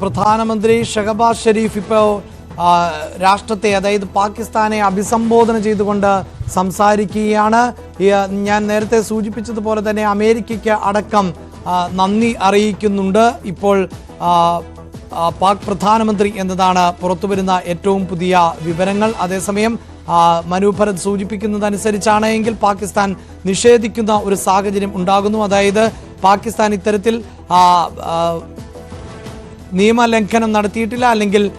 പ്രധാനമന്ത്രി ഷഹബാസ് ഷെരീഫ് ഇപ്പോൾ രാഷ്ട്രത്തെ അതായത് പാകിസ്ഥാനെ അഭിസംബോധന ചെയ്തുകൊണ്ട് സംസാരിക്കുകയാണ്. ഞാൻ നേരത്തെ സൂചിപ്പിച്ചതുപോലെ തന്നെ അമേരിക്കയ്ക്ക് അടക്കം നന്ദി അറിയിക്കുന്നുണ്ട്. ഇപ്പോൾ പാക് പ്രധാനമന്ത്രി എന്നതാണ് പുറത്തുവരുന്ന ഏറ്റവും പുതിയ വിവരങ്ങൾ. അതേസമയം മനുഭരത് മനു സൂചിപ്പിക്കുന്നതനുസരിച്ചാണ് എങ്കിൽ പാകിസ്ഥാൻ നിഷേധിക്കുന്ന ഒരു സാഹചര്യം ഉണ്ടാകുന്നു. അതായത് പാകിസ്ഥാൻ ഇത്തരത്തിൽ നിയമലംഘനം നടത്തിയിട്ടില്ല അല്ലെങ്കിൽ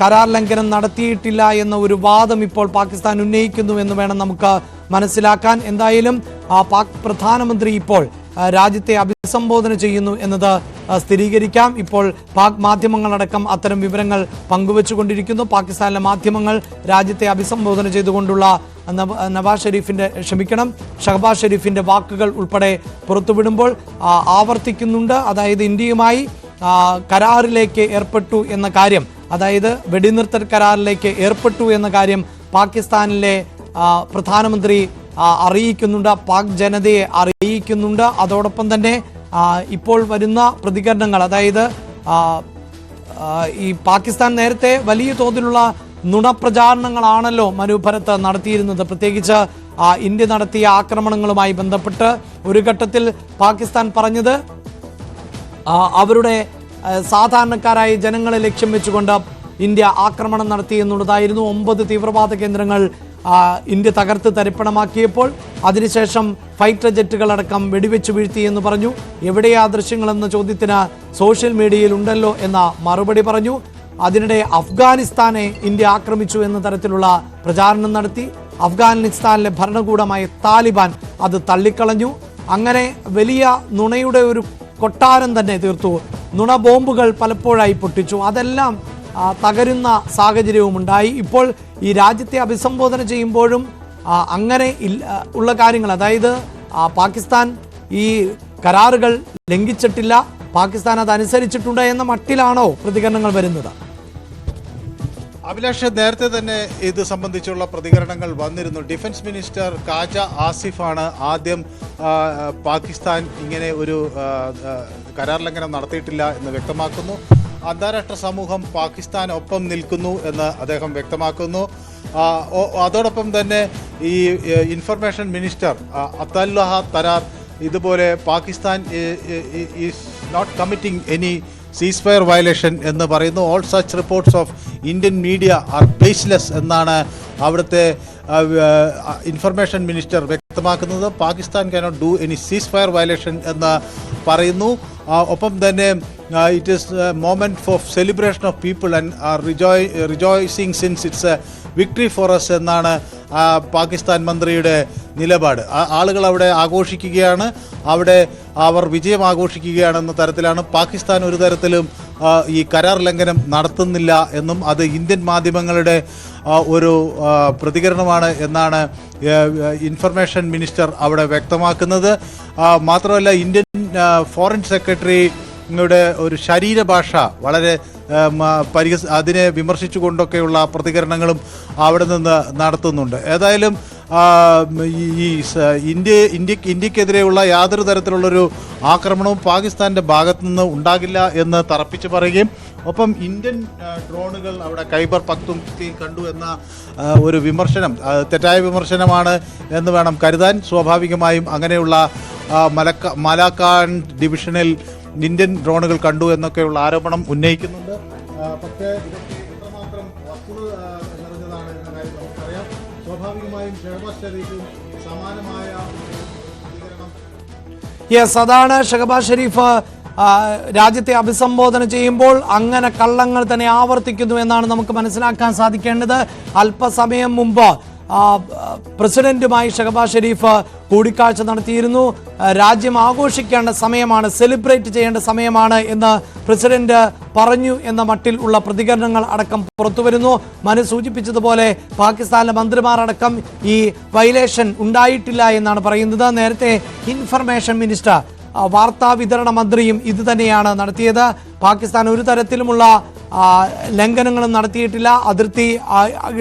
കരാർ ലംഘനം നടത്തിയിട്ടില്ല എന്ന ഒരു വാദം ഇപ്പോൾ പാകിസ്ഥാൻ ഉന്നയിക്കുന്നു എന്ന് വേണം നമുക്ക് മനസ്സിലാക്കാൻ. എന്തായാലും പാക് പ്രധാനമന്ത്രി ഇപ്പോൾ രാജ്യത്തെ അഭിസംബോധന ചെയ്യുന്നു എന്നത് സ്ഥിരീകരിക്കാം. ഇപ്പോൾ പാക് മാധ്യമങ്ങളടക്കം അത്തരം വിവരങ്ങൾ പങ്കുവച്ചുകൊണ്ടിരിക്കുന്നു. പാകിസ്ഥാനിലെ മാധ്യമങ്ങൾ രാജ്യത്തെ അഭിസംബോധന ചെയ്തുകൊണ്ടുള്ള നവ- നവാസ് ഷെരീഫിന്റെ ക്ഷമിക്കണം ഷഹബാസ് ഷെരീഫിന്റെ വാക്കുകൾ ഉൾപ്പെടെ പുറത്തുവിടുമ്പോൾ ആവർത്തിക്കുന്നുണ്ട്. അതായത് ഇന്ത്യയുമായി കരാറിലേക്ക് ഏർപ്പെട്ടു എന്ന കാര്യം അതായത് വെടിനിർത്തൽ കരാറിലേക്ക് ഏർപ്പെട്ടു എന്ന കാര്യം പാകിസ്ഥാനിലെ പ്രധാനമന്ത്രി അറിയിക്കുന്നുണ്ട് പാക് ജനതയെ അറിയിക്കുന്നുണ്ട്. അതോടൊപ്പം തന്നെ ഇപ്പോൾ വരുന്ന പ്രതികരണങ്ങൾ അതായത് ഈ പാകിസ്ഥാൻ നേരത്തെ വലിയ തോതിലുള്ള നുണപ്രചാരണങ്ങളാണല്ലോ മനുഭരത്ത് ഭരത് നടത്തിയിരുന്നത്. പ്രത്യേകിച്ച് ഇന്ത്യ നടത്തിയ ആക്രമണങ്ങളുമായി ബന്ധപ്പെട്ട് ഒരു ഘട്ടത്തിൽ പാകിസ്ഥാൻ പറഞ്ഞത് അവരുടെ സാധാരണക്കാരായ ജനങ്ങളെ ലക്ഷ്യം വെച്ചുകൊണ്ട് ഇന്ത്യ ആക്രമണം നടത്തി എന്നുള്ളതായിരുന്നു ഒമ്പത് തീവ്രവാദ കേന്ദ്രങ്ങൾ ഇന്ത്യ തകർത്ത് തരിപ്പണമാക്കിയപ്പോൾ. അതിനുശേഷം ഫൈറ്റർ ജെറ്റുകളടക്കം വെടിവെച്ച് വീഴ്ത്തി എന്ന് പറഞ്ഞു. എവിടെയാ ദൃശ്യങ്ങളെന്ന ചോദ്യത്തിന് സോഷ്യൽ മീഡിയയിൽ ഉണ്ടല്ലോ എന്ന മറുപടി പറഞ്ഞു. അതിനിടെ അഫ്ഗാനിസ്ഥാനെ ഇന്ത്യ ആക്രമിച്ചു എന്ന തരത്തിലുള്ള പ്രചാരണം നടത്തി. അഫ്ഗാനിസ്ഥാനിലെ ഭരണകൂടമായ താലിബാൻ അത് തള്ളിക്കളഞ്ഞു. അങ്ങനെ വലിയ നുണയുടെ ഒരു കൊട്ടാരം തന്നെ തീർത്തു. നുണ ബോംബുകൾ പലപ്പോഴായി പൊട്ടിച്ചു. അതെല്ലാം തകരുന്ന സാഹചര്യവും ഉണ്ടായി. ഇപ്പോൾ ഈ രാജ്യത്തെ അഭിസംബോധന ചെയ്യുമ്പോഴും അങ്ങനെ ഉള്ള കാര്യങ്ങൾ അതായത് പാകിസ്ഥാൻ ഈ കരാറുകൾ ലംഘിച്ചിട്ടില്ല. പാകിസ്ഥാൻ അത് അനുസരിച്ചിട്ടുണ്ട് എന്ന മട്ടിലാണോ പ്രതികരണങ്ങൾ വരുന്നത്? അഭിലാഷ് നേരത്തെ തന്നെ ഇത് സംബന്ധിച്ചുള്ള പ്രതികരണങ്ങൾ വന്നിരുന്നു. ഡിഫൻസ് മിനിസ്റ്റർ കാജ ആസിഫാണ് ആദ്യം പാകിസ്ഥാൻ ഇങ്ങനെ ഒരു കരാർ ലംഘനം നടത്തിയിട്ടില്ല എന്ന് വ്യക്തമാക്കുന്നു. അന്താരാഷ്ട്ര സമൂഹം പാകിസ്ഥാൻ ഒപ്പം നിൽക്കുന്നു എന്ന് അദ്ദേഹം വ്യക്തമാക്കുന്നു. അതോടൊപ്പം തന്നെ ഈ ഇൻഫർമേഷൻ മിനിസ്റ്റർ അത്തല്ലഹ തരാർ ഇതുപോലെ Pakistan is not committing any ceasefire violation എന്ന് പറയുന്നു. All such reports of Indian media are baseless എന്നാണ് അവിടുത്തെ ഇൻഫർമേഷൻ മിനിസ്റ്റർ വ്യക്തമാക്കുന്നത്. Pakistan cannot do any ceasefire violation എന്ന് പറയുന്നു. ഒപ്പം തന്നെ it is moment for celebration of people and are rejoice rejoicing since it's a victory for us എന്നാണ് പാകിസ്ഥാൻ മന്ത്രിയുടെ നിലപാട്. ആളുകൾ അവിടെ ആഘോഷിക്കുകയാണ്. അവിടെ അവർ വിജയം ആഘോഷിക്കുകയാണെന്ന തരത്തിലാണ്. പാകിസ്ഥാൻ ഒരു തരത്തിലും ഈ കരാർ ലംഘനം നടത്തുന്നില്ല എന്നും അത് ഇന്ത്യൻ മാധ്യമങ്ങളുടെ ഒരു പ്രതികരണമാണ് എന്നാണ് ഇൻഫർമേഷൻ മിനിസ്റ്റർ അവിടെ വ്യക്തമാക്കുന്നത്. മാത്രമല്ല ഇന്ത്യൻ ഫോറിൻ സെക്രട്ടറി യുടെ ഒരു ശരീരഭാഷ വളരെ പരിഹസ അതിനെ വിമർശിച്ചുകൊണ്ടൊക്കെയുള്ള പ്രതികരണങ്ങളും അവിടെ നിന്ന് നടത്തുന്നുണ്ട്. ഏതായാലും ഈ ഇന്ത്യ ഇന്ത്യ ഇന്ത്യക്കെതിരെയുള്ള യാതൊരു തരത്തിലുള്ളൊരു ആക്രമണവും പാകിസ്ഥാന്റെ ഭാഗത്തു നിന്ന് ഉണ്ടാകില്ല എന്ന് തറപ്പിച്ച് പറയുകയും ഒപ്പം ഇന്ത്യൻ ഡ്രോണുകൾ അവിടെ കൈബർ പത്തും കണ്ടു എന്ന ഒരു വിമർശനം തെറ്റായ വിമർശനമാണ് എന്ന് വേണം കരുതാൻ. സ്വാഭാവികമായും അങ്ങനെയുള്ള മലക്ക മലാക്കാൻ ഡിവിഷനിൽ ഇന്ത്യൻ ഡ്രോണുകൾ കണ്ടു എന്നൊക്കെയുള്ള ആരോപണം ഉന്നയിക്കുന്നുണ്ട്. പക്ഷേ എത്രമാത്രം വസ്തുത നിറഞ്ഞതാണ് എന്ന കാര്യം നമുക്കറിയാം. സ്വാഭാവികമായും ഷെഹബാസ് സമാനമായ യെസ് അതാണ് ഷഹബാസ് ഷെരീഫ് രാജ്യത്തെ അഭിസംബോധന ചെയ്യുമ്പോൾ അങ്ങനെ കള്ളങ്ങൾ തന്നെ ആവർത്തിക്കുന്നു എന്നാണ് നമുക്ക് മനസ്സിലാക്കാൻ സാധിക്കേണ്ടത്. അല്പസമയം മുമ്പ് പ്രസിഡന്റുമായി ഷഹബാസ് ഷെരീഫ് കൂടിക്കാഴ്ച നടത്തിയിരുന്നു. രാജ്യം ആഘോഷിക്കേണ്ട സമയമാണ് സെലിബ്രേറ്റ് ചെയ്യേണ്ട സമയമാണ് എന്ന് പ്രസിഡന്റ് പറഞ്ഞു എന്ന മട്ടിൽ ഉള്ള പ്രതികരണങ്ങൾ അടക്കം പുറത്തുവരുന്നു. മനു സൂചിപ്പിച്ചതുപോലെ പാകിസ്ഥാനിലെ മന്ത്രിമാർ അടക്കം ഈ വയലേഷൻ ഉണ്ടായിട്ടില്ല എന്നാണ് പറയുന്നത്. നേരത്തെ ഇൻഫർമേഷൻ മിനിസ്റ്റർ വാർത്താ വിതരണ മന്ത്രിയും ഇത് തന്നെയാണ് നടത്തിയത്. പാകിസ്ഥാൻ ഒരു തരത്തിലുമുള്ള ലംഘനങ്ങളും നടത്തിയിട്ടില്ല. അതിർത്തി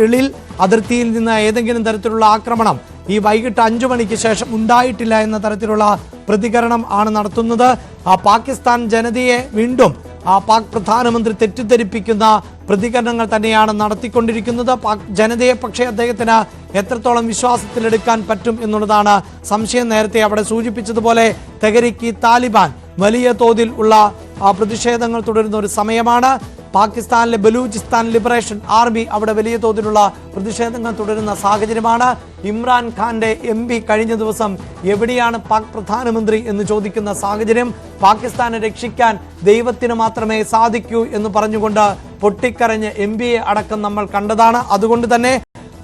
ഇളിൽ അതിർത്തിയിൽ നിന്ന് ഏതെങ്കിലും തരത്തിലുള്ള ആക്രമണം ഈ വൈകിട്ട് അഞ്ചു മണിക്ക് ശേഷം ഉണ്ടായിട്ടില്ല എന്ന തരത്തിലുള്ള പ്രതികരണം ആണ് നടത്തുന്നത്. ആ പാകിസ്ഥാൻ ജനതയെ വീണ്ടും ആ പാക് പ്രധാനമന്ത്രി തെറ്റിദ്ധരിപ്പിക്കുന്ന പ്രതികരണങ്ങൾ തന്നെയാണ് നടത്തിക്കൊണ്ടിരിക്കുന്നത്. പാക് ജനതയെ പക്ഷേ അദ്ദേഹത്തിന് എത്രത്തോളം വിശ്വാസത്തിലെടുക്കാൻ പറ്റും എന്നുള്ളതാണ് സംശയം. നേരത്തെ അവിടെ സൂചിപ്പിച്ചതുപോലെ തെഹരിക്ക് താലിബാൻ വലിയ തോതിൽ ഉള്ള പ്രതിഷേധങ്ങൾ തുടരുന്ന ഒരു സമയമാണ്. പാകിസ്ഥാനിലെ ബലൂചിസ്ഥാൻ ലിബറേഷൻ ആർമി അവിടെ വലിയ തോതിലുള്ള പ്രതിഷേധങ്ങൾ തുടരുന്ന സാഹചര്യമാണ്. ഇമ്രാൻ ഖാന്റെ എം പി കഴിഞ്ഞ ദിവസം എവിടെയാണ് പാക് പ്രധാനമന്ത്രി എന്ന് ചോദിക്കുന്ന സാഹചര്യം? പാകിസ്ഥാനെ രക്ഷിക്കാൻ ദൈവത്തിന് മാത്രമേ സാധിക്കൂ എന്ന് പറഞ്ഞുകൊണ്ട് പൊട്ടിക്കരഞ്ഞ് എം പിയെ അടക്കം നമ്മൾ കണ്ടതാണ്. അതുകൊണ്ട് തന്നെ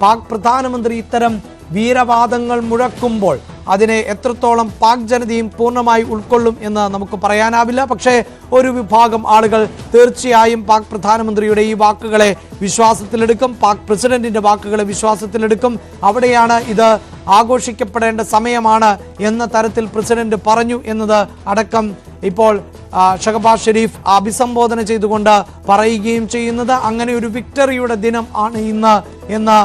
പാക് പ്രധാനമന്ത്രി ഇത്തരം വീരവാദങ്ങൾ മുഴക്കുമ്പോൾ അതിനെ എത്രത്തോളം പാക് ജനതയും പൂർണമായി ഉൾക്കൊള്ളും എന്ന് നമുക്ക് പറയാനാവില്ല. പക്ഷേ ഒരു വിഭാഗം ആളുകൾ തീർച്ചയായും പാക് പ്രധാനമന്ത്രിയുടെ ഈ വാക്കുകളെ വിശ്വാസത്തിലെടുക്കും പാക് പ്രസിഡന്റിന്റെ വാക്കുകളെ വിശ്വാസത്തിലെടുക്കും. അവിടെയാണ് ഇത് ആഘോഷിക്കപ്പെടേണ്ട സമയമാണ് എന്ന തരത്തിൽ പ്രസിഡന്റ് പറഞ്ഞു എന്നത് അടക്കം ഇപ്പോൾ ഷഹബാസ് ഷെരീഫ് അഭിസംബോധന ചെയ്തുകൊണ്ട് പറയുകയും ചെയ്യുന്നത്. അങ്ങനെ ഒരു വിക്ടറിയുടെ ദിനം ആണ് ഇന്ന് എന്ന്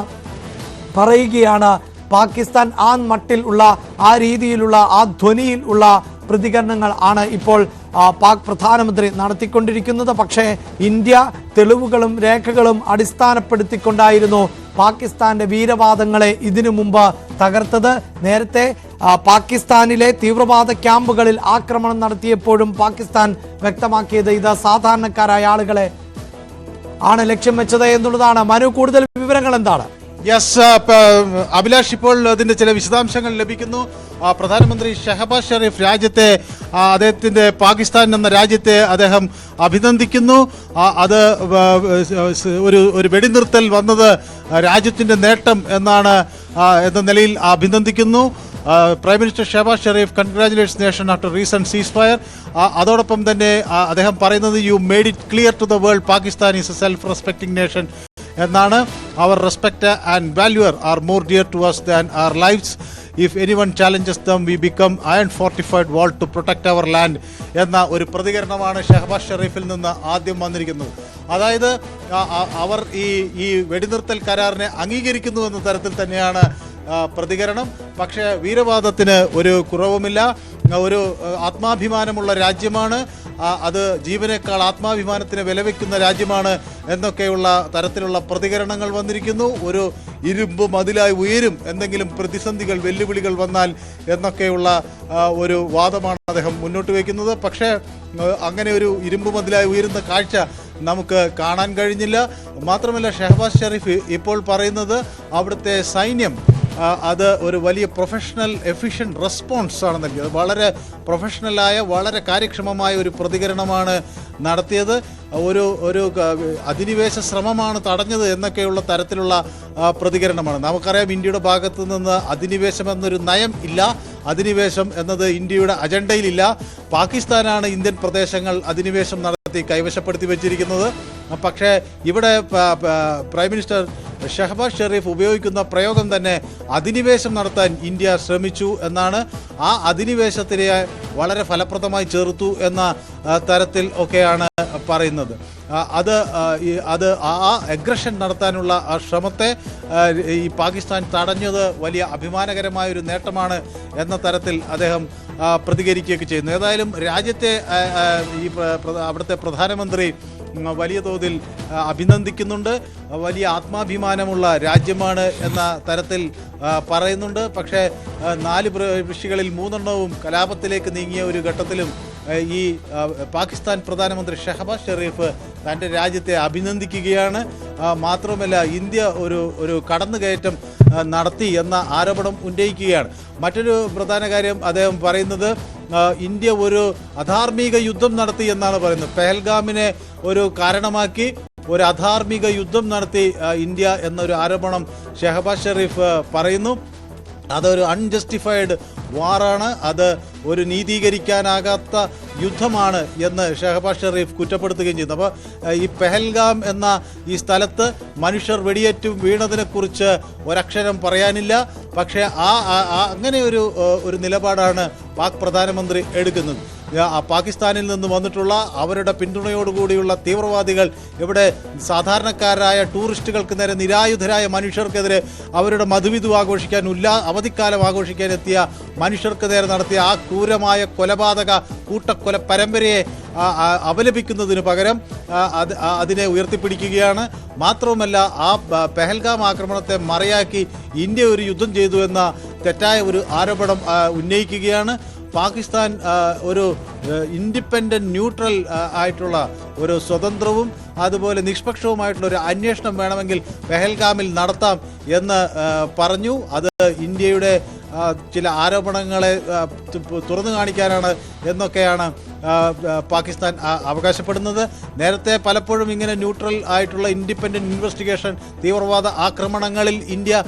പറയുകയാണ് പാകിസ്ഥാൻ ആ മട്ടിൽ ഉള്ള ആ രീതിയിലുള്ള ആ ധ്വനിയിൽ ഉള്ള പ്രതികരണങ്ങൾ ആണ് ഇപ്പോൾ പാക് പ്രധാനമന്ത്രി നടത്തിക്കൊണ്ടിരിക്കുന്നത്. പക്ഷേ ഇന്ത്യ തെളിവുകളും രേഖകളും അടിസ്ഥാനപ്പെടുത്തിക്കൊണ്ടായിരുന്നു പാകിസ്ഥാന്റെ വീരവാദങ്ങളെ ഇതിനു മുമ്പ് തകർത്തത്. നേരത്തെ പാകിസ്ഥാനിലെ തീവ്രവാദ ക്യാമ്പുകളിൽ ആക്രമണം നടത്തിയപ്പോഴും പാകിസ്ഥാൻ വ്യക്തമാക്കിയത് ഇത് സാധാരണക്കാരായ ആളുകളെ ആണ് ലക്ഷ്യം വെച്ചത് എന്നുള്ളതാണ്. മനു കൂടുതൽ വിവരങ്ങൾ എന്താണ്? യെസ് അഭിലാഷ് ഇപ്പോൾ അതിന്റെ ചില വിശദാംശങ്ങൾ ലഭിക്കുന്നു. പ്രധാനമന്ത്രി ഷഹബാസ് ഷെറീഫ് രാജ്യത്തെ അദ്ദേഹത്തിന്റെ പാകിസ്ഥാൻ എന്ന രാജ്യത്തെ അദ്ദേഹം അഭിനന്ദിക്കുന്നു. അത് ഒരു ഒരു വെടിനിർത്തൽ വന്നത് രാജ്യത്തിന്റെ നേട്ടം എന്നാണ് എന്ന നിലയിൽ അഭിനന്ദിക്കുന്നു. Prime minister Shehbaz Sharif congratulation nation after recent ceasefire അതോടൊപ്പം തന്നെ അദ്ദേഹം പറയുന്നത് you made it clear to the world Pakistan is a self respecting nation എന്നാണ്. Our respect and values are more dear to us than our lives if any one challenges them we become iron fortified wall to protect our land എന്ന ഒരു പ്രതികരണമാണ് ഷഹബാസ് ഷെറീഫിൽ നിന്ന് ആദ്യം വന്നിരിക്കുന്നത്. അതായത് അവർ ഈ ഈ വെടിനിർത്തൽ കരാറിനെ അംഗീകരിക്കുന്നു എന്ന തരത്തിൽ തന്നെയാണ് പ്രതികരണം. പക്ഷേ വീരവാദത്തിന് ഒരു കുറവുമില്ല. ഒരു ആത്മാഭിമാനമുള്ള രാജ്യമാണ്. അത് ജീവനേക്കാൾ ആത്മാഭിമാനത്തിന് വിലവെക്കുന്ന രാജ്യമാണ് എന്നൊക്കെയുള്ള തരത്തിലുള്ള പ്രതികരണങ്ങൾ വന്നിരിക്കുന്നു. ഒരു ഇരുമ്പ് മതിലായി ഉയരും എന്തെങ്കിലും പ്രതിസന്ധികൾ വെല്ലുവിളികൾ വന്നാൽ എന്നൊക്കെയുള്ള ഒരു വാദമാണ് അദ്ദേഹം മുന്നോട്ട് വയ്ക്കുന്നത്. പക്ഷേ അങ്ങനെ ഒരു ഇരുമ്പ് മതിലായി ഉയരുന്ന കാഴ്ച നമുക്ക് കാണാൻ കഴിഞ്ഞില്ല. മാത്രമല്ല ഷെഹബാസ് ഷെരീഫ് ഇപ്പോൾ പറയുന്നത് അവിടുത്തെ സൈന്യം അത് ഒരു വലിയ പ്രൊഫഷണൽ എഫിഷ്യന്റ് റെസ്പോൺസ് ആണ് നൽകിയത്. വളരെ പ്രൊഫഷണലായ വളരെ കാര്യക്ഷമമായ ഒരു പ്രതികരണമാണ് നടത്തിയത്. ഒരു ഒരു അധിനിവേശ ശ്രമമാണ് തടഞ്ഞത് എന്നൊക്കെയുള്ള തരത്തിലുള്ള പ്രതികരണമാണ്. നമുക്കറിയാം ഇന്ത്യയുടെ ഭാഗത്തു നിന്ന് അധിനിവേശം എന്നൊരു നയം ഇല്ല. അധിനിവേശം എന്നത് ഇന്ത്യയുടെ അജണ്ടയിലില്ല. പാകിസ്ഥാനാണ് ഇന്ത്യൻ പ്രദേശങ്ങൾ അധിനിവേശം നടത്തി കൈവശപ്പെടുത്തി വെച്ചിരിക്കുന്നത്. പക്ഷേ ഇവിടെ പ്രൈം മിനിസ്റ്റർ ഷഹബാസ് ഷെറീഫ് ഉപയോഗിക്കുന്ന പ്രയോഗം തന്നെ അധിനിവേശം നടത്താൻ ഇന്ത്യ ശ്രമിച്ചു എന്നാണ്. ആ അധിനിവേശത്തിനെ വളരെ ഫലപ്രദമായി ചേർത്തു എന്ന തരത്തിൽ ഒക്കെയാണ് പറയുന്നത്. അത് അത് ആ എഗ്രഷൻ നടത്താനുള്ള ആ ശ്രമത്തെ ഈ പാകിസ്ഥാൻ തടഞ്ഞത് വലിയ അഭിമാനകരമായ ഒരു നേട്ടമാണ് എന്ന തരത്തിൽ അദ്ദേഹം പ്രതികരിക്കുകയൊക്കെ ചെയ്യുന്നു. ഏതായാലും രാജ്യത്തെ ഈ അവിടുത്തെ പ്രധാനമന്ത്രി വലിയ തോതിൽ അഭിനന്ദിക്കുന്നുണ്ട്. വലിയ ആത്മാഭിമാനമുള്ള രാജ്യമാണ് എന്ന തരത്തിൽ പറയുന്നുണ്ട്. പക്ഷേ നാല് കൃഷികളിൽ മൂന്നെണ്ണവും കലാപത്തിലേക്ക് നീങ്ങിയ ഒരു ഘട്ടത്തിലും ഈ പാകിസ്ഥാൻ പ്രധാനമന്ത്രി ഷഹബാസ് ഷെറീഫ് തന്റെ രാജ്യത്തെ അഭിനന്ദിക്കുകയാണ്. മാത്രവുമല്ല ഇന്ത്യ ഒരു ഒരു കടന്നുകയറ്റം നടത്തി എന്ന ആരോപണം ഉന്നയിക്കുകയാണ്. മറ്റൊരു പ്രധാന കാര്യം അദ്ദേഹം പറയുന്നത് ഇന്ത്യ ഒരു അധാർമിക യുദ്ധം നടത്തി എന്നാണ് പറയുന്നത്. പെഹൽഗാമിനെ ഒരു കാരണമാക്കി ഒരു അധാർമിക യുദ്ധം നടത്തി ഇന്ത്യ എന്നൊരു ആരോപണം ഷെഹബാസ് ഷെറീഫ് പറയുന്നു. അതൊരു അൺജസ്റ്റിഫൈഡ് വാറാണ് അത് ഒരു നീതീകരിക്കാനാകാത്ത യുദ്ധമാണ് എന്ന് ഷെഹബാസ് ഷെറീഫ് കുറ്റപ്പെടുത്തുകയും ചെയ്യുന്നു അപ്പോൾ ഈ പെഹൽഗാം എന്ന ഈ സ്ഥലത്ത് മനുഷ്യർ വെടിയേറ്റും വീണതിനെക്കുറിച്ച് ഒരക്ഷരം പറയാനില്ല. പക്ഷേ ആ അങ്ങനെ ഒരു ഒരു നിലപാടാണ് പാക് പ്രധാനമന്ത്രി എടുക്കുന്നത്. പാകിസ്ഥാനിൽ നിന്ന് വന്നിട്ടുള്ള അവരുടെ പിന്തുണയോടുകൂടിയുള്ള തീവ്രവാദികൾ ഇവിടെ സാധാരണക്കാരായ ടൂറിസ്റ്റുകൾക്ക് നേരെ നിരായുധരായ മനുഷ്യർക്കെതിരെ അവരുടെ മധുവിധു ആഘോഷിക്കാൻ ഉല്ലാ അവധിക്കാലം ആഘോഷിക്കാൻ എത്തിയ മനുഷ്യർക്ക് നേരെ നടത്തിയ ആ ക്രൂരമായ കൊലപാതക കൂട്ടക്കൊല പരമ്പരയെ അപലപിക്കുന്നതിന് പകരം അത് അതിനെ ഉയർത്തിപ്പിടിക്കുകയാണ്. മാത്രവുമല്ല ആ പെഹൽഗാം ആക്രമണത്തെ മറയാക്കി ഇന്ത്യ ഒരു യുദ്ധം ചെയ്തു എന്ന തെറ്റായ ഒരു ആരോപണം ഉന്നയിക്കുകയാണ്. പാകിസ്ഥാൻ ഒരു ഇൻഡിപെൻഡന്റ് ന്യൂട്രൽ ആയിട്ടുള്ള ഒരു സ്വതന്ത്രവും അതുപോലെ നിഷ്പക്ഷവുമായിട്ടുള്ള ഒരു അന്വേഷണം വേണമെങ്കിൽ പെഹൽഗാമിൽ നടത്താം എന്ന് പറഞ്ഞു. അത് ഇന്ത്യയുടെ ചില ആരോപണങ്ങളെ തുറന്നു കാണിക്കാനാണ് എന്നൊക്കെയാണ് പാകിസ്ഥാൻ അവകാശപ്പെടുന്നത്. നേരത്തെ പലപ്പോഴും ഇങ്ങനെ ന്യൂട്രൽ ആയിട്ടുള്ള ഇൻഡിപെൻഡന്റ് ഇൻവെസ്റ്റിഗേഷൻ തീവ്രവാദ ആക്രമണങ്ങളിൽ ഇന്ത്യ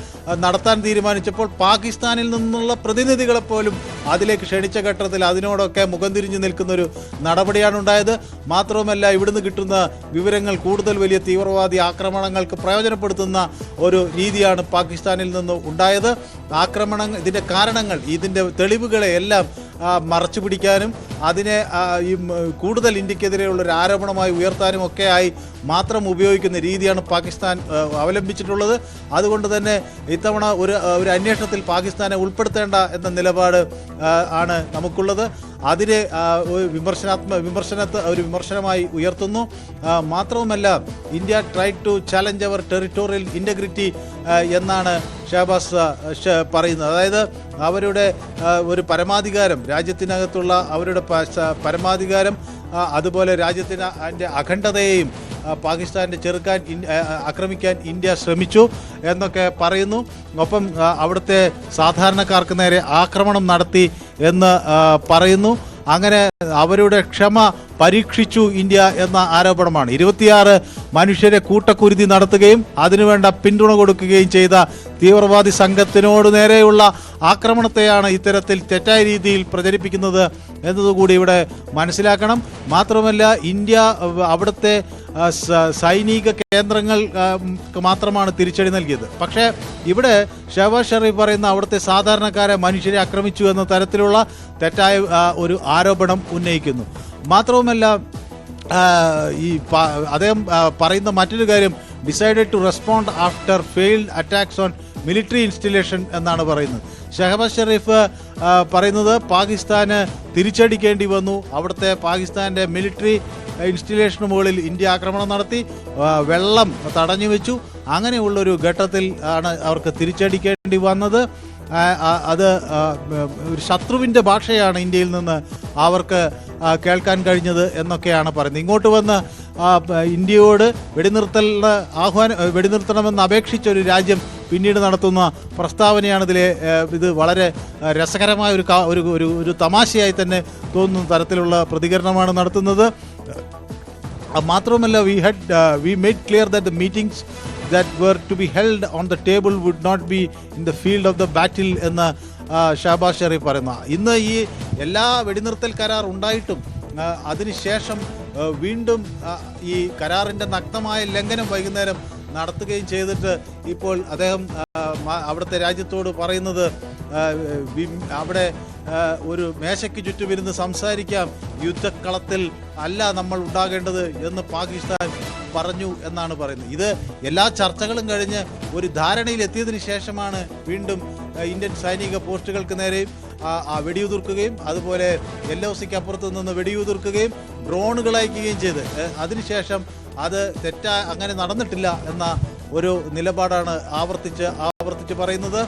നടത്താൻ തീരുമാനിച്ചപ്പോൾ പാകിസ്ഥാനിൽ നിന്നുള്ള പ്രതിനിധികളെ പോലും അതിലേക്ക് ക്ഷണിച്ച ഘട്ടത്തിൽ അതിനോടൊക്കെ മുഖം തിരിഞ്ഞു നിൽക്കുന്നൊരു നടപടിയാണ് ഉണ്ടായത്. മാത്രവുമല്ല ഇവിടുന്ന് കിട്ടുന്ന വിവരങ്ങൾ കൂടുതൽ വലിയ തീവ്രവാദി ആക്രമണങ്ങൾക്ക് പ്രയോജനപ്പെടുത്തുന്ന ഒരു രീതിയാണ് പാകിസ്ഥാനിൽ നിന്ന് ഉണ്ടായത്. ആക്രമണങ്ങൾ ഇതിന്റെ കാരണങ്ങൾ ഇതിന്റെ തെളിവുകളെ എല്ലാം മറച്ചു പിടിക്കാനും അതിനെ ഈ കൂടുതൽ ഇന്ത്യക്കെതിരെയുള്ള ഒരു ആരോപണമായി ഉയർത്താനും ഒക്കെയായി മാത്രം ഉപയോഗിക്കുന്ന രീതിയാണ് പാകിസ്ഥാൻ അവലംബിച്ചിട്ടുള്ളത്. അതുകൊണ്ട് തന്നെ ഇത്തവണ ഒരു ഒരു അന്വേഷണത്തിൽ പാകിസ്ഥാനെ ഉൾപ്പെടുത്തേണ്ട എന്ന നിലപാട് ആണ് നമുക്കുള്ളത്. അതിനെ വിമർശനാത്മ വിമർശനത്തെ ഒരു വിമർശനമായി ഉയർത്തുന്നു. മാത്രവുമല്ല India try to challenge our territorial integrity എന്നാണ് ഷഹബാസ് പറയുന്നത്. അതായത് അവരുടെ ഒരു പരമാധികാരം രാജ്യത്തിനകത്തുള്ള അവരുടെ പരമാധികാരം അതുപോലെ രാജ്യത്തിന് അതിന്റെ അഖണ്ഡതയെയും ആ, പാകിസ്ഥാന്റെ ചെറുക്കാൻ ആക്രമിക്കാൻ ഇന്ത്യ ശ്രമിച്ചു എന്നൊക്കെ പറയുന്നു. ഒപ്പം അവിടുത്തെ സാധാരണക്കാർക്ക് നേരെ ആക്രമണം നടത്തി എന്ന് പറയുന്നു. അങ്ങനെ അവരുടെ ക്ഷമ പരീക്ഷിച്ചു ഇന്ത്യ എന്ന ആരോപണമാണ്. ഇരുപത്തിയാറ് മനുഷ്യരെ കൂട്ടക്കുരുതി നടത്തുകയും അതിനുവേണ്ട പിന്തുണ കൊടുക്കുകയും ചെയ്ത തീവ്രവാദി സംഘത്തിനോട് നേരെയുള്ള ആക്രമണത്തെയാണ് ഇത്തരത്തിൽ തെറ്റായ രീതിയിൽ പ്രചരിപ്പിക്കുന്നത് എന്നതുകൂടി ഇവിടെ മനസ്സിലാക്കണം. മാത്രമല്ല ഇന്ത്യ അവിടുത്തെ സൈനിക കേന്ദ്രങ്ങൾ മാത്രമാണ് തിരിച്ചടി നൽകിയത്. പക്ഷേ ഇവിടെ ഷഹബാസ് ഷെറീഫ് പറയുന്ന അവിടുത്തെ സാധാരണക്കാരെ മനുഷ്യരെ ആക്രമിച്ചു എന്ന തരത്തിലുള്ള തെറ്റായ ഒരു ആരോപണം ഉന്നയിക്കുന്നു. മാത്രവുമല്ല ഈ അദ്ദേഹം പറയുന്ന മറ്റൊരു കാര്യം decided to respond after failed attacks on military installation എന്നാണ് പറയുന്നത്. ഷഹബാസ് ഷെറീഫ് പറയുന്നത് പാകിസ്ഥാന് തിരിച്ചടിക്കേണ്ടി വന്നു. അവിടുത്തെ പാകിസ്ഥാന്റെ മിലിറ്ററി ഇൻസ്റ്റലേഷന് മുകളിൽ ഇന്ത്യ ആക്രമണം നടത്തി. വെള്ളം തടഞ്ഞു വെച്ചു അങ്ങനെയുള്ളൊരു ഘട്ടത്തിൽ ആണ് അവർക്ക് തിരിച്ചടിക്കേണ്ടി വന്നത്. അത് ഒരു ശത്രുവിന്റെ ഭാഷയാണ് ഇന്ത്യയിൽ നിന്ന് അവർക്ക് കേൾക്കാൻ കഴിഞ്ഞത് എന്നൊക്കെയാണ് പറയുന്നത്. ഇങ്ങോട്ട് വന്ന് ഇന്ത്യയോട് വെടിനിർത്തലിന് ആഹ്വാനം വെടിനിർത്തണമെന്ന് അപേക്ഷിച്ച ഒരു രാജ്യം പിന്നീട് നടത്തുന്ന പ്രസ്താവനയാണ് ഇതിലെ ഇത് വളരെ രസകരമായ ഒരു ഒരു ഒരു ഒരു തമാശയായി തന്നെ തോന്നുന്ന തരത്തിലുള്ള പ്രതികരണമാണ് നടത്തുന്നത്. മാത്രവുമല്ല we had we made clear that the meetings that were to be held on the table would not be in the field of the battle എന്ന് ഷഹബാസ് ഷെറീഫ് പറയുന്ന. ഇന്ന് ഈ എല്ലാ വെടിനിർത്തൽ കരാർ ഉണ്ടായിട്ടും അതിനുശേഷം വീണ്ടും ഈ കരാറിന്റെ നഗ്നമായ ലംഘനം വൈകുന്നേരം നടത്തുകയും ചെയ്തിട്ട് ഇപ്പോൾ അദ്ദേഹം അവിടുത്തെ രാജ്യത്തോട് പറയുന്നത് അവിടെ ഒരു മേശയ്ക്ക് ചുറ്റുമിരുന്ന് സംസാരിക്കാം. യുദ്ധക്കളത്തിൽ അല്ല നമ്മൾ ഉണ്ടാകേണ്ടത് എന്ന് പാകിസ്ഥാൻ പറഞ്ഞു എന്നാണ് പറയുന്നത്. ഇത് എല്ലാ ചർച്ചകളും കഴിഞ്ഞ് ഒരു ധാരണയിൽ എത്തിയതിനു ശേഷമാണ് വീണ്ടും ഇന്ത്യൻ സൈനിക പോസ്റ്റുകൾക്ക് നേരെയും വെടിയുതിർക്കുകയും അതുപോലെ എൽ ഒ സിക്ക് അപ്പുറത്ത് നിന്ന് വെടിയുതിർക്കുകയും ഡ്രോണുകൾ അയക്കുകയും ചെയ്ത്. അതിനുശേഷം അത് തെറ്റാ അങ്ങനെ നടന്നിട്ടില്ല എന്ന ഒരു നിലപാടാണ് ആവർത്തിച്ച് ആവർത്തിച്ച് പറയുന്നത്.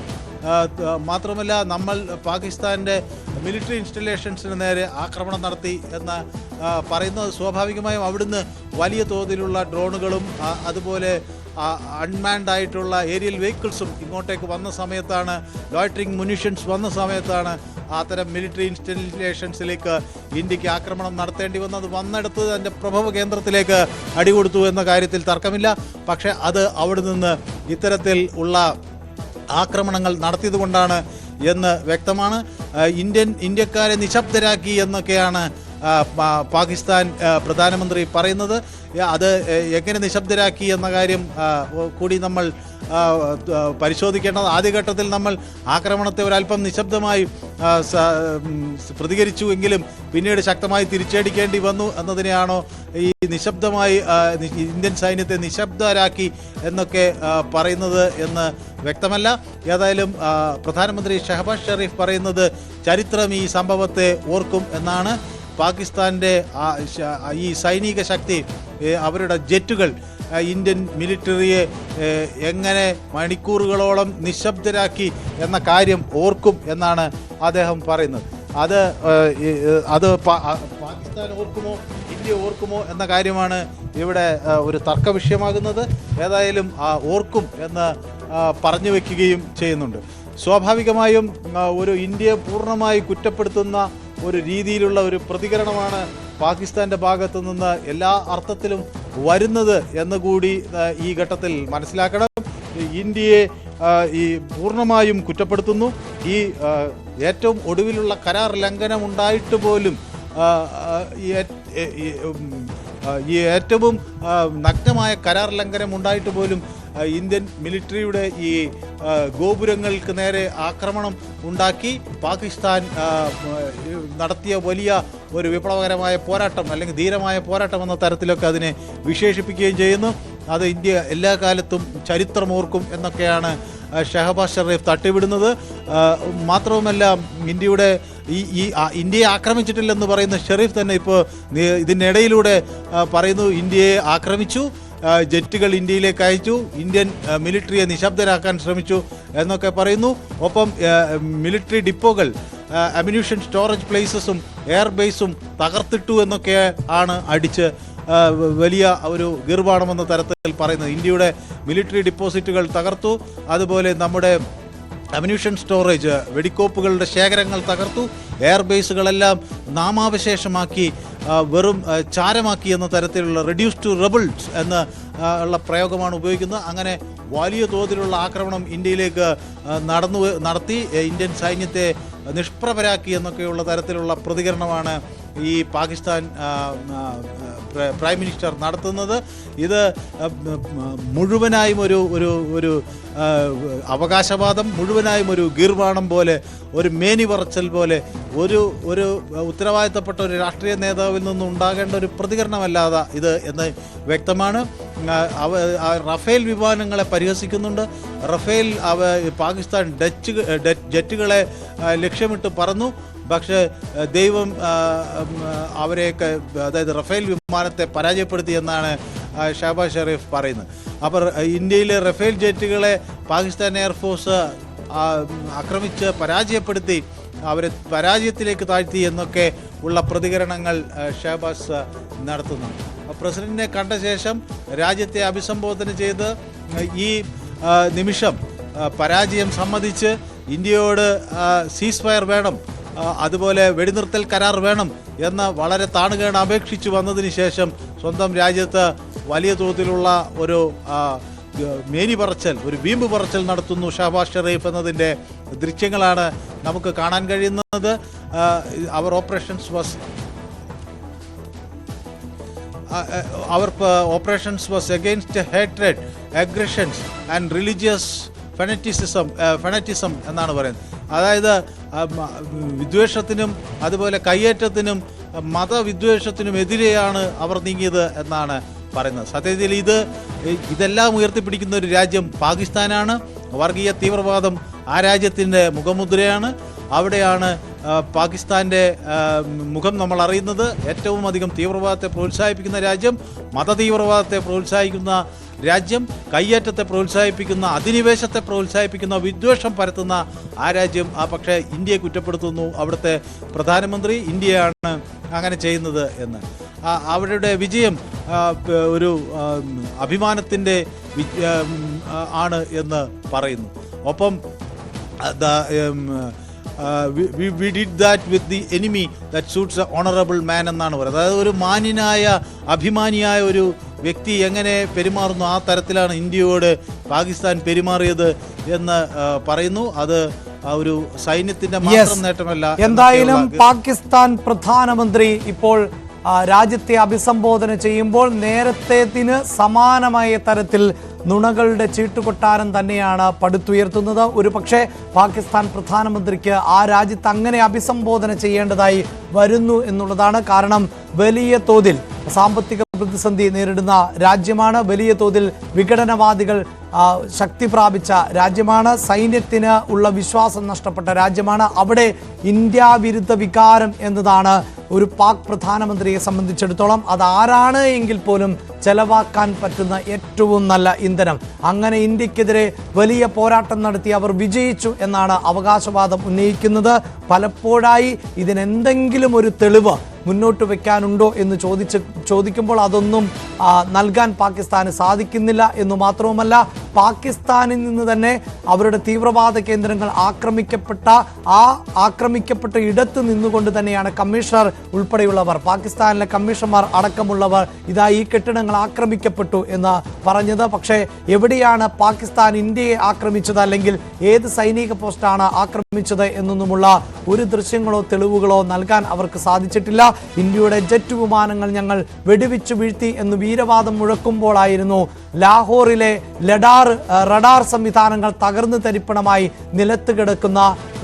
മാത്രമല്ല നമ്മൾ പാകിസ്ഥാന്റെ മിലിറ്ററി ഇൻസ്റ്റലേഷൻസിന് നേരെ ആക്രമണം നടത്തി എന്ന് പറയുന്നത് സ്വാഭാവികമായും അവിടുന്ന് വലിയ തോതിലുള്ള ഡ്രോണുകളും അതുപോലെ അൺമാൻഡ് ആയിട്ടുള്ള ഏരിയൽ വെഹിക്കിൾസും ഇങ്ങോട്ടേക്ക് വന്ന സമയത്താണ് ലോയിറ്ററിംഗ് മുനിഷൻസ് വന്ന സമയത്താണ് അത്തരം മിലിറ്ററി ഇൻസ്റ്റലേഷൻസിലേക്ക് ഇന്ത്യയ്ക്ക് ആക്രമണം നടത്തേണ്ടി വന്നത്. വന്നെടുത്ത് അതിന്റെ പ്രഭവ കേന്ദ്രത്തിലേക്ക് അടികൊടുത്തു എന്ന കാര്യത്തിൽ തർക്കമില്ല. പക്ഷേ അത് അവിടെ നിന്ന് ഇത്തരത്തിൽ ഉള്ള ആക്രമണങ്ങൾ നടത്തിയതുകൊണ്ടാണ് എന്ന് വ്യക്തമാണ്. ഇന്ത്യൻ ഇന്ത്യക്കാരെ നിശബ്ദരാക്കി എന്നൊക്കെയാണ് പാകിസ്ഥാൻ പ്രധാനമന്ത്രി പറയുന്നത് അത് എങ്ങനെ നിശബ്ദരാക്കി എന്ന കാര്യം കൂടി നമ്മൾ പരിശോധിക്കേണ്ടത്. ആദ്യഘട്ടത്തിൽ നമ്മൾ ആക്രമണത്തെ ഒരല്പം നിശബ്ദമായി പ്രതികരിച്ചു എങ്കിലും പിന്നീട് ശക്തമായി തിരിച്ചടിക്കേണ്ടി വന്നു എന്നതിനെയാണോ ഈ നിശബ്ദമായി ഇന്ത്യൻ സൈന്യത്തെ നിശബ്ദരാക്കി എന്നൊക്കെ പറയുന്നത് എന്ന് വ്യക്തമല്ല. ഏതായാലും പ്രധാനമന്ത്രി ഷഹബാസ് ഷെറീഫ് പറയുന്നത് ചരിത്രം ഈ സംഭവത്തെ ഓർക്കും എന്നാണ്. പാകിസ്ഥാന്റെ ഈ സൈനിക ശക്തി അവരുടെ ജെറ്റുകൾ ഇന്ത്യൻ മിലിറ്ററിയെ എങ്ങനെ മണിക്കൂറുകളോളം നിശബ്ദരാക്കി എന്ന കാര്യം ഓർക്കും എന്നാണ് അദ്ദേഹം പറയുന്നത്. അത് അത് പാകിസ്ഥാൻ ഓർക്കുമോ ഇന്ത്യ ഓർക്കുമോ എന്ന കാര്യമാണ് ഇവിടെ ഒരു തർക്ക വിഷയമാകുന്നത്. ഏതായാലും ഓർക്കും എന്ന് പറഞ്ഞു വയ്ക്കുകയും ചെയ്യുന്നുണ്ട്. സ്വാഭാവികമായും ഒരു ഇന്ത്യയെ പൂർണമായി കുറ്റപ്പെടുത്തുന്ന ഒരു രീതിയിലുള്ള ഒരു പ്രതികരണമാണ് പാകിസ്ഥാന്റെ ഭാഗത്തു നിന്ന് എല്ലാ അർത്ഥത്തിലും വരുന്നത് എന്ന് കൂടി ഈ ഘട്ടത്തിൽ മനസ്സിലാക്കണം. ഇന്ത്യയെ ഈ പൂർണമായും കുറ്റപ്പെടുത്തുന്നു. ഈ ഏറ്റവും ഒടുവിലുള്ള കരാർ ലംഘനം ഉണ്ടായിട്ട് പോലും ഈ ഏറ്റവും നഗ്നമായ കരാർ ലംഘനം ഉണ്ടായിട്ട് പോലും ഇന്ത്യൻ മിലിറ്ററിയുടെ ഈ ഗോപുരങ്ങൾക്ക് നേരെ ആക്രമണം ഉണ്ടാക്കി പാകിസ്ഥാൻ നടത്തിയ വലിയ ഒരു വിപ്ലവകരമായ പോരാട്ടം അല്ലെങ്കിൽ ധീരമായ പോരാട്ടം എന്ന തരത്തിലൊക്കെ അതിനെ വിശേഷിപ്പിക്കുകയും ചെയ്യുന്നു. അത് ഇന്ത്യ എല്ലാ കാലത്തും ചരിത്രമോർക്കും എന്നൊക്കെയാണ് ഷഹബാസ് ഷെറീഫ് തട്ടിവിടുന്നത്. മാത്രവുമല്ല ഇന്ത്യയുടെ ഈ ഈ ഇന്ത്യയെ ആക്രമിച്ചിട്ടില്ലെന്ന് പറയുന്ന ഷെറീഫ് തന്നെ ഇപ്പോൾ ഇതിനിടയിലൂടെ പറയുന്നു ഇന്ത്യയെ ആക്രമിച്ചു. ജെറ്റുകൾ ഇന്ത്യയിലേക്ക് അയച്ചു. ഇന്ത്യൻ മിലിറ്ററിയെ നിശബ്ദരാക്കാൻ ശ്രമിച്ചു എന്നൊക്കെ പറയുന്നു. ഒപ്പം മിലിറ്ററി ഡിപ്പോകൾ അമ്യൂഷൻ സ്റ്റോറേജ് പ്ലേസസും എയർ ബേസും തകർത്തിട്ടു എന്നൊക്കെ ആണ് അടിച്ച് വലിയ ഒരു ഗീർവാണമെന്ന തരത്തിൽ പറയുന്നത്. ഇന്ത്യയുടെ മിലിറ്ററി ഡിപ്പോസിറ്റുകൾ തകർത്തു. അതുപോലെ നമ്മുടെ അമ്യൂഷൻ സ്റ്റോറേജ് വെടിക്കോപ്പുകളുടെ ശേഖരങ്ങൾ തകർത്തു എയർബേസുകളെല്ലാം നാമാവശേഷമാക്കി വെറും ചാരമാക്കി എന്ന തരത്തിലുള്ള റെഡ്യൂസ് ടു റബിൾസ് എന്ന ഉള്ള പ്രയോഗമാണ് ഉപയോഗിക്കുന്നത്. അങ്ങനെ വലിയ തോതിലുള്ള ആക്രമണം ഇന്ത്യയിലേക്ക് നടന്നു നടത്തി ഇന്ത്യൻ സൈന്യത്തെ നിഷ്പ്രഭരാക്കി എന്നൊക്കെയുള്ള തരത്തിലുള്ള പ്രതികരണമാണ് ഈ പാകിസ്ഥാൻ പ്ര- മിനിസ്റ്റർ നടത്തുന്നത്. ഇത് മുഴുവനായും ഒരു ഒരു ഒരു അവകാശവാദം മുഴുവനായും ഒരു ഗീർവാണം പോലെ ഒരു മേനി പറച്ചൽ പോലെ ഒരു ഒരു ഉത്തരവാദിത്തപ്പെട്ട ഒരു രാഷ്ട്രീയ നേതാവിൽ നിന്നും ഉണ്ടാകേണ്ട ഒരു പ്രതികരണമല്ലാതെ ഇത് എന്ന് വ്യക്തമാണ്. അവ റഫേൽ വിമാനങ്ങളെ പരിഹസിക്കുന്നുണ്ട്. റഫേൽ അവ പാകിസ്ഥാൻ ഡച്ച് ജെറ്റുകളെ ലക്ഷ്യമിട്ട് പറന്നു. പക്ഷേ ദൈവം അവരെയൊക്കെ അതായത് റഫേൽ വിമാനത്തെ പരാജയപ്പെടുത്തി എന്നാണ് ഷഹബാസ് ഷെറീഫ് പറയുന്നത്. അപ്പോൾ ഇന്ത്യയിലെ റഫേൽ ജെറ്റുകളെ പാകിസ്ഥാൻ എയർഫോഴ്സ് ആക്രമിച്ച് പരാജയപ്പെടുത്തി അവരെ പരാജയത്തിലേക്ക് താഴ്ത്തി എന്നൊക്കെ ഉള്ള പ്രതികരണങ്ങൾ ഷഹബാസ് നടത്തുന്നു പ്രസിഡന്റിനെ കണ്ട ശേഷം രാജ്യത്തെ അഭിസംബോധന ചെയ്ത് ഈ നിമിഷം പരാജയം സമ്മതിച്ച് ഇന്ത്യയോട് സീസ് ഫയർ വേണം അതുപോലെ വെടിനിർത്തൽ കരാർ വേണം എന്ന് വളരെ താണുകേണ് അപേക്ഷിച്ചു വന്നതിന് ശേഷം സ്വന്തം രാജ്യത്ത് വലിയ തോതിലുള്ള ഒരു മേനി പറച്ചൽ ഒരു വീമ്പ് പറച്ചൽ നടത്തുന്നു ഷഹബാസ് ഷെറീഫ് എന്നതിന്റെ ദൃശ്യങ്ങളാണ് നമുക്ക് കാണാൻ കഴിയുന്നത്. Our operations was our operations was against hatred aggressions and religious fanaticism fanatism എന്നാണ് പറയുന്നത്. അതായത് വിദ്വേഷത്തിനും അതുപോലെ കയ്യേറ്റത്തിനും മതവിദ്വേഷത്തിനും എതിരെയാണ് അവർ നീങ്ങിയത് എന്നാണ് പറയുന്നത്. സത്യത്തിൽ ഇത് ഇതെല്ലാം ഉയർത്തിപ്പിടിക്കുന്ന ഒരു രാജ്യം പാകിസ്ഥാനാണ്. വർഗീയ തീവ്രവാദം ആ രാജ്യത്തിന്റെ മുഖമുദ്രയാണ്. അവിടെയാണ് പാകിസ്ഥാന്റെ മുഖം നമ്മൾ അറിയുന്നത്. ഏറ്റവും അധികം തീവ്രവാദത്തെ പ്രോത്സാഹിപ്പിക്കുന്ന രാജ്യം മത തീവ്രവാദത്തെ പ്രോത്സാഹിക്കുന്ന രാജ്യം കയ്യേറ്റത്തെ പ്രോത്സാഹിപ്പിക്കുന്ന അധിനിവേശത്തെ പ്രോത്സാഹിപ്പിക്കുന്ന വിദ്വേഷം പരത്തുന്ന ആ രാജ്യം ആ പക്ഷേ ഇന്ത്യയെ കുറ്റപ്പെടുത്തുന്നു. അവിടുത്തെ പ്രധാനമന്ത്രി ഇന്ത്യയാണ് അങ്ങനെ ചെയ്യുന്നത് എന്ന്. അവരുടെ വിജയം ഒരു അഭിമാനത്തിന്റെ ആണ് എന്ന് പറയുന്നു. ഒപ്പം we did that with we, enemy that a honorable man എന്നാണ് പറയുന്നത്. അതായത് ഒരു മാന്യനായ അഭിമാനിയായ ഒരു വ്യക്തി എങ്ങനെ പെരുമാറുന്നു? ആ തരത്തിലാണ് ഇന്ത്യയോട് പാകിസ്ഥാൻ പെരുമാറിയത് എന്ന് പറയുന്നു. അത് ഒരു സൈന്യത്തിന്റെ മാത്രം നേട്ടമല്ല എന്തായാലും പാകിസ്ഥാൻ പ്രധാനമന്ത്രി ഇപ്പോൾ രാജ്യത്തെ അഭിസംബോധന ചെയ്യുമ്പോൾ നേരത്തേതിന് സമാനമായ തരത്തിൽ നുണകളുടെ ചീട്ടുകൊട്ടാരം തന്നെയാണ് പടുത്തുയർത്തുന്നത്. ഒരു പക്ഷേ പാകിസ്ഥാൻ പ്രധാനമന്ത്രിക്ക് ആ രാജ്യത്ത് അങ്ങനെ അഭിസംബോധന ചെയ്യേണ്ടതായി വരുന്നു എന്നുള്ളതാണ് കാരണം. വലിയ തോതിൽ സാമ്പത്തിക പ്രതിസന്ധി നേരിടുന്ന രാജ്യമാണ് വലിയ തോതിൽ വിഘടനവാദികൾ ശക്തി പ്രാപിച്ച രാജ്യമാണ് സൈന്യത്തിന് ഉള്ള വിശ്വാസം നഷ്ടപ്പെട്ട രാജ്യമാണ് അവിടെ ഇന്ത്യ വിരുദ്ധ വികാരം എന്നതാണ് ഒരു പാക് പ്രധാനമന്ത്രിയെ സംബന്ധിച്ചിടത്തോളം അത് ആരാണ് എങ്കിൽ പോലും ചെലവാക്കാൻ പറ്റുന്ന ഏറ്റവും നല്ല ഇന്ധനം. അങ്ങനെ ഇന്ത്യക്കെതിരെ വലിയ പോരാട്ടം നടത്തി അവർ വിജയിച്ചു എന്നാണ് അവകാശവാദം ഉന്നയിക്കുന്നത്. പലപ്പോഴായി ഇതിനെന്തെങ്കിലും ഒരു തെളിവ് മുന്നോട്ട് വെക്കാനുണ്ടോ എന്ന് ചോദിച്ച് ചോദിക്കുമ്പോൾ അതൊന്നും നൽകാൻ പാകിസ്ഥാന് സാധിക്കുന്നില്ല എന്ന് മാത്രവുമല്ല പാകിസ്ഥാനിൽ നിന്ന് തന്നെ അവരുടെ തീവ്രവാദ കേന്ദ്രങ്ങൾ ആക്രമിക്കപ്പെട്ട ആ ആക്രമിക്കപ്പെട്ട ഇടത്ത് നിന്നുകൊണ്ട് തന്നെയാണ് കമ്മീഷണർ ഉൾപ്പെടെയുള്ളവർ പാകിസ്ഥാനിലെ കമ്മീഷണർമാർ അടക്കമുള്ളവർ ഇതാ ഈ കെട്ടിടങ്ങൾ ആക്രമിക്കപ്പെട്ടു എന്ന് പറഞ്ഞത്. പക്ഷേ എവിടെയാണ് പാകിസ്ഥാൻ ഇന്ത്യയെ ആക്രമിച്ചത് അല്ലെങ്കിൽ ഏത് സൈനിക പോസ്റ്റാണ് ആക്രമിച്ചത് എന്നൊന്നുമുള്ള ഒരു ദൃശ്യങ്ങളോ തെളിവുകളോ നൽകാൻ അവർക്ക് സാധിച്ചിട്ടില്ല. ഇന്ത്യയുടെ ജെറ്റ് വിമാനങ്ങൾ ഞങ്ങൾ വെടിവെച്ചു വീഴ്ത്തി എന്ന് വീരവാദം മുഴക്കുമ്പോഴായിരുന്നു ലാഹോറിലെ ലഡാർ റഡാർ സംവിധാനങ്ങൾ തകർന്നു തരിപ്പണമായി നിലത്ത് കിടക്കുന്ന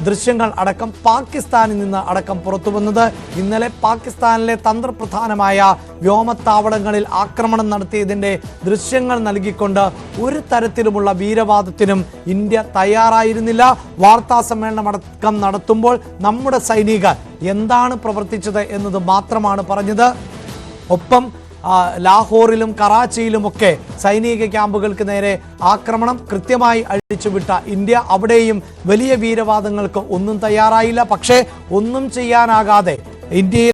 ദൃശ്യങ്ങൾ അടക്കം പാകിസ്ഥാനിൽ നിന്ന് അടക്കം പുറത്തു വന്നത്. ഇന്നലെ പാകിസ്ഥാനിലെ തന്ത്രപ്രധാനമായ വ്യോമത്താവളങ്ങളിൽ ആക്രമണം നടത്തിയതിന്റെ ദൃശ്യങ്ങൾ നൽകിക്കൊണ്ട് ഒരു തരത്തിലുമുള്ള വീരവാദത്തിനും ഇന്ത്യ തയ്യാറായിരുന്നില്ല. വാർത്താ സമ്മേളനം അടക്കം നടത്തുമ്പോൾ നമ്മുടെ സൈനികർ എന്താണ് പ്രവർത്തിച്ചത് എന്നത് മാത്രമാണ് പറഞ്ഞത്. ഒപ്പം ലാഹോറിലും കറാച്ചിയിലുമൊക്കെ സൈനിക ക്യാമ്പുകൾക്ക് നേരെ ആക്രമണം കൃത്യമായി അഴിച്ചുവിട്ട ഇന്ത്യ അവിടെയും വലിയ വീരവാദങ്ങൾക്ക് ഒന്നും തയ്യാറായില്ല. പക്ഷേ ഒന്നും ചെയ്യാനാകാതെ ഇന്ത്യയിൽ